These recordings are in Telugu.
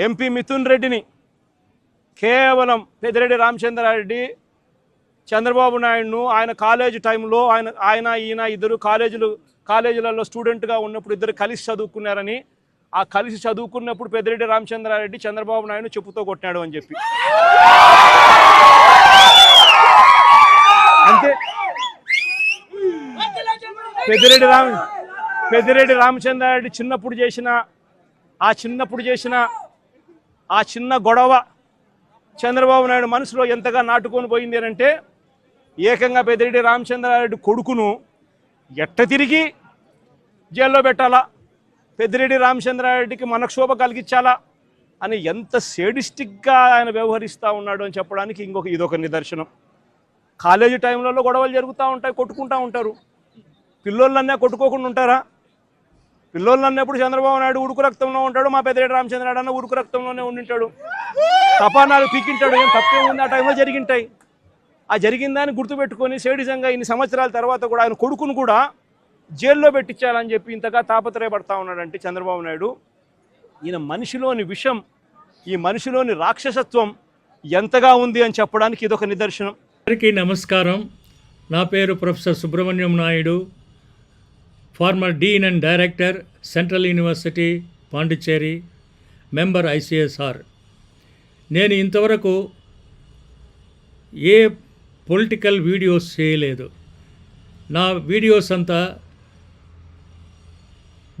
ఎంపీ మిథున్ రెడ్డిని కేవలం పెద్దిరెడ్డి రామచంద్రారెడ్డి చంద్రబాబు నాయుడును ఆయన కాలేజ్ టైంలో ఆయన ఆయన ఈయన ఇద్దరు కాలేజీలు కాలేజీలలో స్టూడెంట్గా ఉన్నప్పుడు ఇద్దరు కలిసి చదువుకున్నారని ఆ కలిసి చదువుకున్నప్పుడు పెద్దిరెడ్డి రామచంద్రారెడ్డి చంద్రబాబు నాయుడు చెప్పుతో కొట్టినాడు అని చెప్పి. అంతే. పెద్దిరెడ్డి రామ పెద్దిరెడ్డి రామచంద్రారెడ్డి చిన్నప్పుడు చేసిన ఆ చిన్నప్పుడు చేసిన ఆ చిన్న గొడవ చంద్రబాబు నాయుడు మనసులో ఎంతగా నాటుకొని పోయింది అంటే ఏకంగా పెద్దిరెడ్డి రామచంద్రారెడ్డి కొడుకును ఎట్ట తిరిగి జైల్లో పెట్టాలా? పెద్దిరెడ్డి రామచంద్రారెడ్డికి మనక్షోభ కలిగించాలా? అని ఎంత సేడిస్టిక్గా ఆయన వ్యవహరిస్తూ ఉన్నాడు అని చెప్పడానికి ఇంకొక ఇదొక నిదర్శనం. కాలేజీ టైంలలో గొడవలు జరుగుతూ ఉంటాయి కొట్టుకుంటూ ఉంటారు. పిల్లోళ్ళన్నా కొట్టుకోకుండా ఉంటారా? పిల్లోళ్ళు అన్నప్పుడు చంద్రబాబు నాయుడు ఉడుకు రక్తంలో ఉంటాడు మా పెద్దరెడ్డి రామచంద్రనాయుడు అన్న ఉడుకు రక్తంలోనే ఉండింటాడు. తపానాలు పీకింటాడు ఏం తప్పేముంది ఆ టైంలో జరిగింటాయి. ఆ జరిగిందాన్ని గుర్తుపెట్టుకొని సేడిజంగా ఇన్ని సంవత్సరాల తర్వాత కూడా ఆయన కొడుకును కూడా జైల్లో పెట్టించాలని చెప్పి ఇంతగా తాపత్రయపడతా ఉన్నాడంటే చంద్రబాబు నాయుడు. ఈయన మనిషిలోని విషం ఈ మనిషిలోని రాక్షసత్వం ఎంతగా ఉంది అని చెప్పడానికి ఇదొక నిదర్శనం. అందరికీ నమస్కారం. నా పేరు professor Subrahmanyam Naidu. Former dean and director central university Pondicherry member ICSR. నేను ఇంతవరకు ఏ పొలిటికల్ వీడియోస్ చేయలేదు. నా వీడియోస్ అంతా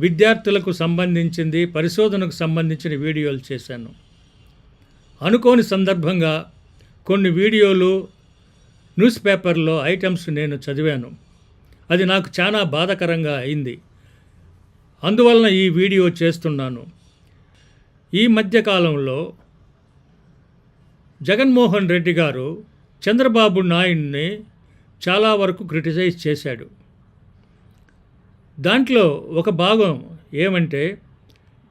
విద్యార్థులకు సంబంధించింది పరిశోధనకు సంబంధించిన వీడియోలు చేశాను. అనుకోని సందర్భంగా కొన్ని వీడియోలు న్యూస్ పేపర్లో ఐటమ్స్ నేను చదివాను. అది నాకు చాలా బాధాకరంగా అయింది. అందువలన ఈ వీడియో చేస్తున్నాను. ఈ మధ్యకాలంలో జగన్మోహన్ రెడ్డి గారు చంద్రబాబు నాయుడిని చాలా వరకు క్రిటిసైజ్ చేశాడు. దాంట్లో ఒక భాగం ఏమంటే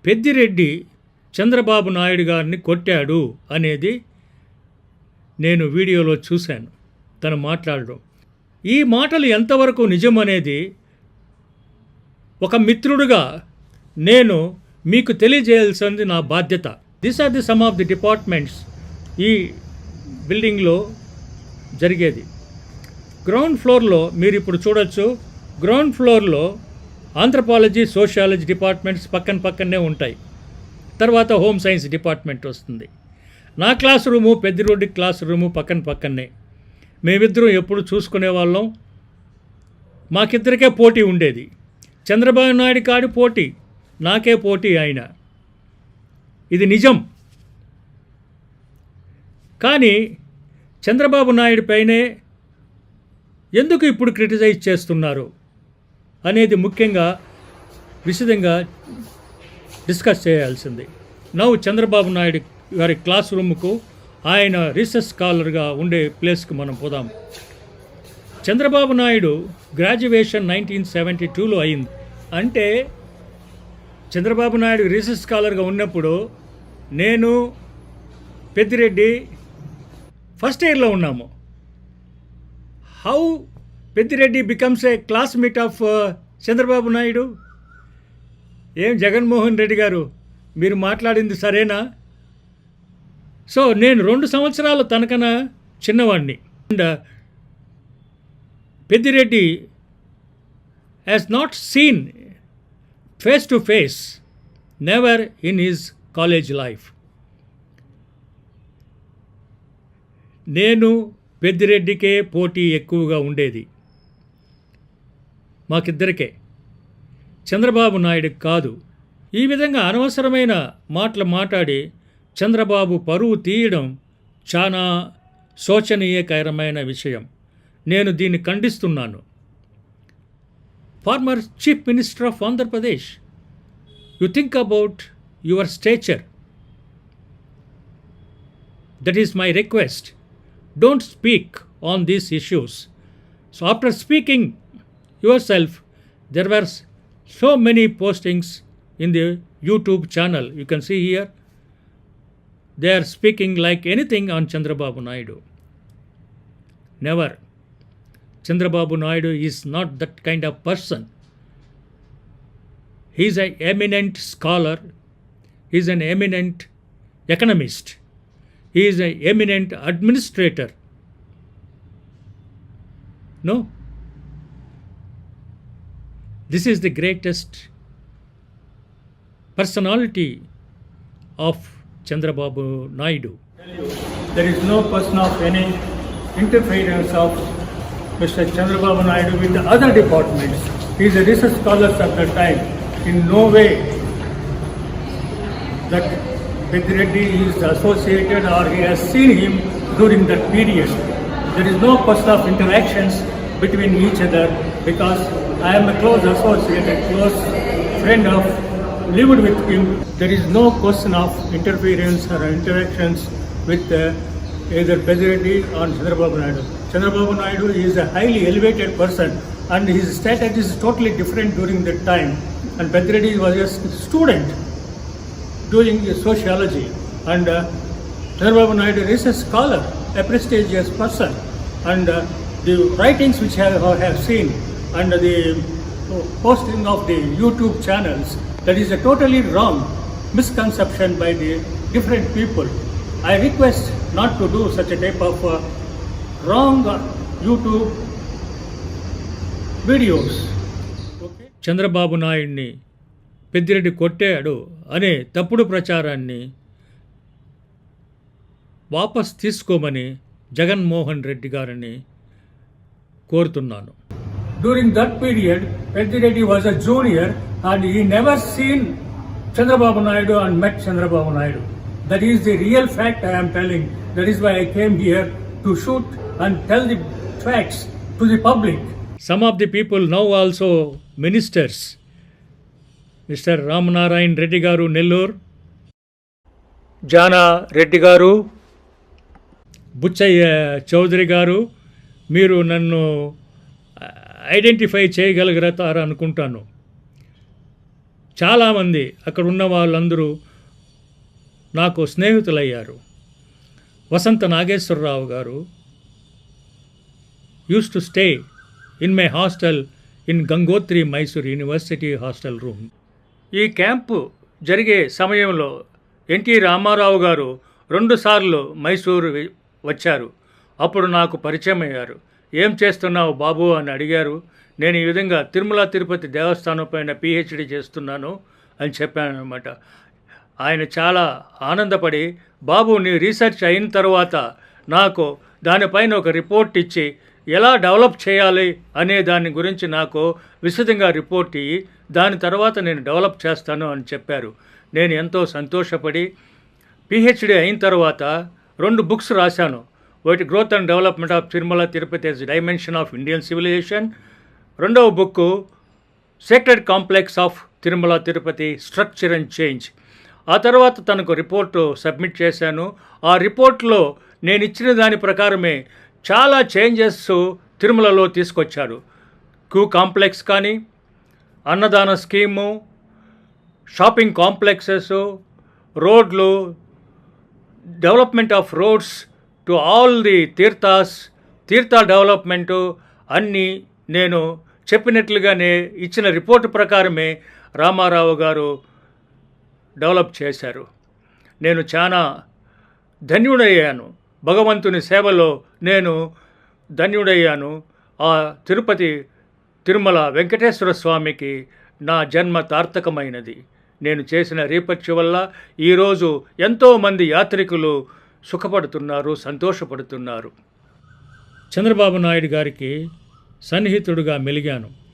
పెద్దిరెడ్డి చంద్రబాబు నాయుడు గారిని కొట్టాడు అనేది నేను వీడియోలో చూశాను. తను మాట్లాడడం. ఈ మాటలు ఎంతవరకు నిజం అనేది ఒక మిత్రుడుగా నేను మీకు తెలియజేయాల్సింది నా బాధ్యత. This are the some of the departments ఈ బిల్డింగ్లో జరిగేది. గ్రౌండ్ ఫ్లోర్లో మీరు ఇప్పుడు చూడొచ్చు. గ్రౌండ్ ఫ్లోర్లో ఆంథ్రపాలజీ సోషియాలజీ డిపార్ట్మెంట్స్ పక్కన పక్కనే ఉంటాయి. తర్వాత హోమ్ సైన్స్ డిపార్ట్మెంట్ వస్తుంది. నా క్లాస్ రూము పెద్ద రోడ్డు క్లాస్ రూము పక్కన పక్కనే. మేమిద్దరం ఎప్పుడు చూసుకునే వాళ్ళం మాకిద్దరికే పోటీ ఉండేది. చంద్రబాబు నాయుడు కాడి పోటీ నాకే పోటీ ఆయన ఇది నిజం. కానీ చంద్రబాబు నాయుడు పైనే ఎందుకు ఇప్పుడు క్రిటిసైజ్ చేస్తున్నారు అనేది ముఖ్యంగా విశదంగా డిస్కస్ చేయాల్సింది. నవ్వు చంద్రబాబు నాయుడు గారి క్లాస్ రూమ్కు ఆయన రీసెర్చ్ స్కాలర్గా ఉండే ప్లేస్కి మనం పోదాం. Chandrababu Naidu graduation nineteen seventy టూలో అయింది. అంటే చంద్రబాబు నాయుడు రీసెర్చ్ స్కాలర్గా ఉన్నప్పుడు నేను పెద్దిరెడ్డి ఫస్ట్ ఇయర్లో ఉన్నాము. How Peddireddy becomes a classmate of Chandrababu Naidu? ఏం జగన్మోహన్ రెడ్డి గారు మీరు మాట్లాడింది సరేనా? సో నేను రెండు సంవత్సరాల తనకన చిన్నవాడిని and Peddireddy has not seen face to face never in his college life నేను పెద్దిరెడ్డికే పోటీ ఎక్కువగా ఉండేది. మాకిద్దరికే. చంద్రబాబు నాయుడు కాదు. ఈ విధంగా అనవసరమైన మాటలు మాట్లాడి చంద్రబాబు పరువు తీయడం చాలా శోచనీయకరమైన విషయం. నేను దీన్ని ఖండిస్తున్నాను. Former chief minister of Andhra Pradesh you think about your stature. That is my request. Don't speak on these issues. So after speaking yourself there were so many postings in the YouTube channel. You can see here They are speaking like anything on Chandrababu Naidu. Never. Chandrababu Naidu is not that kind of person. He is an eminent scholar. He is an eminent economist. He is an eminent administrator. No. This is the greatest personality of there is no personal interference of Mr. Chandrababu Naidu with the other departments. He is a research scholar at that time. In no way that Pedreddy is associated or he has seen him during that period. There is no question of interactions between each other because I am a close associate, a close friend of lived with him. There is no question of interference or interactions with uh, either Pezireddy or Chandrababu Naidu. Chandrababu Naidu is a highly elevated person and his strategy is totally different during that time. And Pezireddy was a student doing sociology and uh, Chandrababu Naidu is a scholar, a prestigious person and uh, the writings which I have, have seen and the posting of the YouTube channels that is a totally wrong misconception by the different people. I request not to do such a type of uh, wrong YouTube videos. Chandrababu నాయుడిని పెద్దిరెడ్డి కొట్టాడు అనే తప్పుడు ప్రచారాన్ని వాపస్ తీసుకోమని జగన్మోహన్ రెడ్డి గారిని కోరుతున్నాను During that period, Reddy was a junior and he never seen Chandrababu Naidu and met Chandrababu Naidu. That is the real fact I am telling. That is why I came here to shoot and tell the facts to the public. Some of the people now also ministers mister Ramanarayana Reddy గారు నెల్లూరు జానా రెడ్డి గారు బుచ్చయ్య చౌదరి గారు మీరు నన్ను ఐడెంటిఫై చేయగలుగుతారు అనుకుంటాను. చాలామంది అక్కడ ఉన్న వాళ్ళందరూ నాకు స్నేహితులయ్యారు. వసంత నాగేశ్వరరావు గారు used to stay in my hostel in Gangotri Mysore university hostel room ఈ క్యాంపు జరిగే సమయంలో ఎన్టీ రామారావు గారు రెండుసార్లు మైసూరు వచ్చారు. అప్పుడు నాకు పరిచయం అయ్యారు ఏం చేస్తున్నావు బాబు? అని అడిగారు. నేను ఈ విధంగా తిరుమల తిరుపతి దేవస్థానం పైన పిహెచ్డి చేస్తున్నాను అని చెప్పాను అనమాట ఆయన చాలా ఆనందపడి బాబు నీ రీసెర్చ్ అయిన తర్వాత నాకు దానిపైన ఒక రిపోర్ట్ ఇచ్చి ఎలా డెవలప్ చేయాలి అనే దాని గురించి నాకు విశదంగా రిపోర్ట్ ఇయ్యి దాని తర్వాత నేను డెవలప్ చేస్తాను అని చెప్పారు. నేను ఎంతో సంతోషపడి పిహెచ్డి అయిన తర్వాత రెండు బుక్స్ రాశాను. ఒకటి growth and development of Tirumala Tirupati as dimension of Indian civilization రెండవ book sacred complex of Tirumala Tirupati structure and change ఆ తర్వాత తనకు రిపోర్టు సబ్మిట్ చేశాను. ఆ రిపోర్ట్లో నేను ఇచ్చిన దాని ప్రకారమే చాలా చేంజెస్ తిరుమలలో తీసుకొచ్చారు క్యూ కాంప్లెక్స్ కానీ అన్నదాన స్కీము షాపింగ్ కాంప్లెక్సెస్ రోడ్లు development of roads to all the తీర్థాస్ తీర్థ డెవలప్మెంటు అన్నీ నేను చెప్పినట్లుగానే ఇచ్చిన రిపోర్టు ప్రకారమే రామారావు గారు డెవలప్ చేశారు. నేను చాలా ధన్యుడయ్యాను. భగవంతుని సేవలో నేను ధన్యుడయ్యాను. ఆ తిరుపతి తిరుమల వెంకటేశ్వర స్వామికి నా జన్మ తార్థకమైనది నేను చేసిన రీపర్చ్ వల్ల ఈరోజు ఎంతోమంది యాత్రికులు సుఖపడుతున్నారు సంతోషపడుతున్నారు. చంద్రబాబు నాయుడు గారికి సన్నిహితుడుగా మెలిగాను.